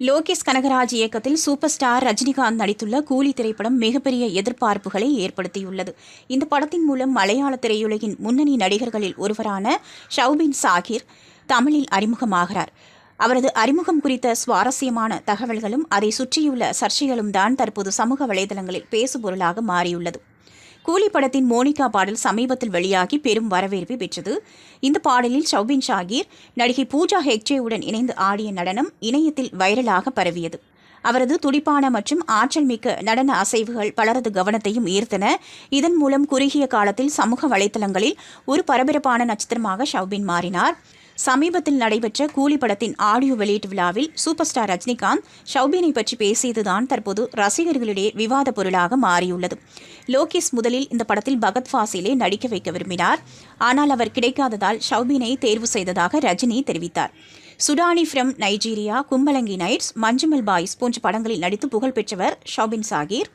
லோகேஷ் கனகராஜ் இயக்கத்தில் super star Rajinikanth நடித்துள்ள கூலி திரைப்படம் மிகப்பெரிய எதிர்பார்ப்புகளை ஏற்படுத்தியுள்ளது. இந்த படத்தின் மூலம் மலையாள திரையுலகின் முன்னணி நடிகர்களில் ஒருவரான ஷவுபின் சாகிர் தமிழில் அறிமுகமாகிறார். அவரது அறிமுகம் குறித்த சுவாரஸ்யமான தகவல்களும் அதை சுற்றியுள்ள சர்ச்சைகளும் தான் தற்போது சமூக வலைதளங்களில் பேசுபொருளாக மாறியுள்ளது. கூலி படத்தின் மோனிகா பாடல் சமீபத்தில் வெளியாகி பெரும் வரவேற்பை பெற்றது. இந்த பாடலில் சௌபின் ஷாகீர் நடிகை பூஜா ஹெக்டேவுடன் இணைந்து ஆடிய நடனம் இணையத்தில் வைரலாக பரவியது. அவரது துடிப்பான மற்றும் ஆற்றல் மிக்க நடன அசைவுகள் பலரது கவனத்தையும் ஈர்த்தன. இதன் மூலம் குறுகிய காலத்தில் சமூக வலைதளங்களில் ஒரு பரபரப்பான நட்சத்திரமாக ஷவுபின் மாறினார். சமீபத்தில் நடைபெற்ற கூலி படத்தின் ஆடியோ வெளியீட்டு விழாவில் சூப்பர் ஸ்டார் ரஜினிகாந்த் ஷௌபினை பற்றி பேசியதுதான் தற்போது ரசிகர்களிடையே விவாத பொருளாக மாறியுள்ளது. லோகேஷ் முதலில் இந்த படத்தில் பகத் ஃபாசிலே நடிக்க வைக்க விரும்பினார். ஆனால் அவர் கிடைக்காததால் ஷௌபினை தேர்வு செய்ததாக ரஜினி தெரிவித்தார். Sudani from Nigeria Kumbalangi nights Manjummel boys போன்ற படங்களில் நடித்து புகழ்பெற்றவர் ஷௌபின் சாகீர்.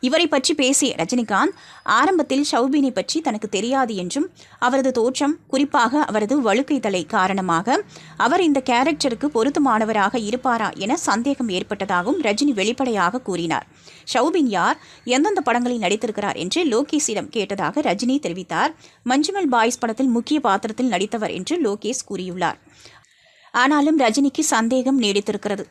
இவரை பற்றி பேசிய ரஜினிகாந்த் ஆரம்பத்தில் ஷவுபினை பற்றி தனக்கு தெரியாது என்றும் அவரது தோற்றம் குறிப்பாக அவரது வழுக்கை தலை காரணமாக அவர் இந்த கேரக்டருக்கு பொருத்தமானவராக இருப்பாரா என சந்தேகம் ஏற்பட்டதாகவும் ரஜினி வெளிப்படையாக கூறினார். ஷவுபின் யார் எந்தெந்த படங்களில் நடித்திருக்கிறார் என்று லோகேஷிடம் கேட்டதாக ரஜினி தெரிவித்தார். மஞ்சுமல் பாய்ஸ் படத்தில் முக்கிய பாத்திரத்தில் நடித்தவர் என்று லோகேஷ் கூறியுள்ளார். ஆனாலும் ரஜினிக்கு சந்தேகம் நீடித்திருக்கிறது.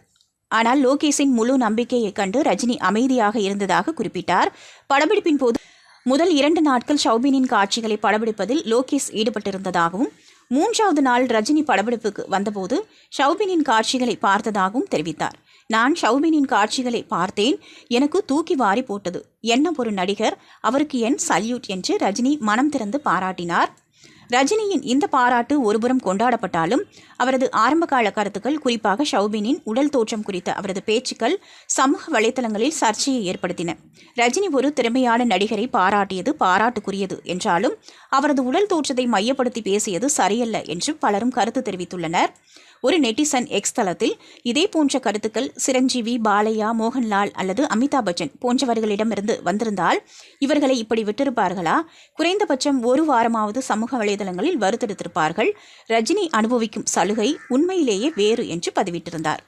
ஆனால் லோகேஷின் முழு நம்பிக்கையைக் கண்டு ரஜினி அமைதியாக இருந்ததாக குறிப்பிட்டார். படப்பிடிப்பின் போது முதல் இரண்டு நாட்கள் ஷௌபினின் காட்சிகளை படப்பிடிப்பதில் லோகேஷ் ஈடுபட்டிருந்ததாகவும் மூன்றாவது நாள் ரஜினி படப்பிடிப்புக்கு வந்தபோது ஷௌபினின் காட்சிகளை பார்த்ததாகவும் தெரிவித்தார். நான் ஷௌபினின் காட்சிகளை பார்த்தேன். எனக்கு தூக்கி வாரி போட்டது. என்ன ஒரு நடிகர். அவருக்கு என் சல்யூட் என்று ரஜினி மனம் திறந்து பாராட்டினார். ரஜினியின் இந்த பாராட்டு ஒருபுறம் கொண்டாடப்பட்டாலும் அவரது ஆரம்பகால கருத்துக்கள் குறிப்பாக ஷௌபினின் உடல் தோற்றம் குறித்த அவரது பேச்சுக்கள் சமூக வலைதளங்களில் சர்ச்சையை ஏற்படுத்தின. ரஜினி ஒரு திறமையான நடிகரை பாராட்டியது பாராட்டுக்குரியது என்றாலும் அவரது உடல் தோற்றத்தை மையப்படுத்தி பேசியது சரியல்ல என்று பலரும் கருத்து தெரிவித்துள்ளனர். ஒரு நெட்டிசன் எக்ஸ் தளத்தில் இதே போன்ற கருத்துக்கள் சிரஞ்சீவி பாலையா மோகன்லால் அல்லது அமிதாப் பச்சன் போன்றவர்களிடமிருந்து வந்திருந்தால் இவர்களை இப்படி விட்டிருப்பார்களா? குறைந்தபட்சம் ஒரு வாரமாவது சமூக வலைதளங்களில் வருத்தெடுத்திருப்பார்கள். ரஜினி அனுபவிக்கும் சலுகை உண்மையிலேயே வேறு என்று பதிவிட்டிருந்தார்.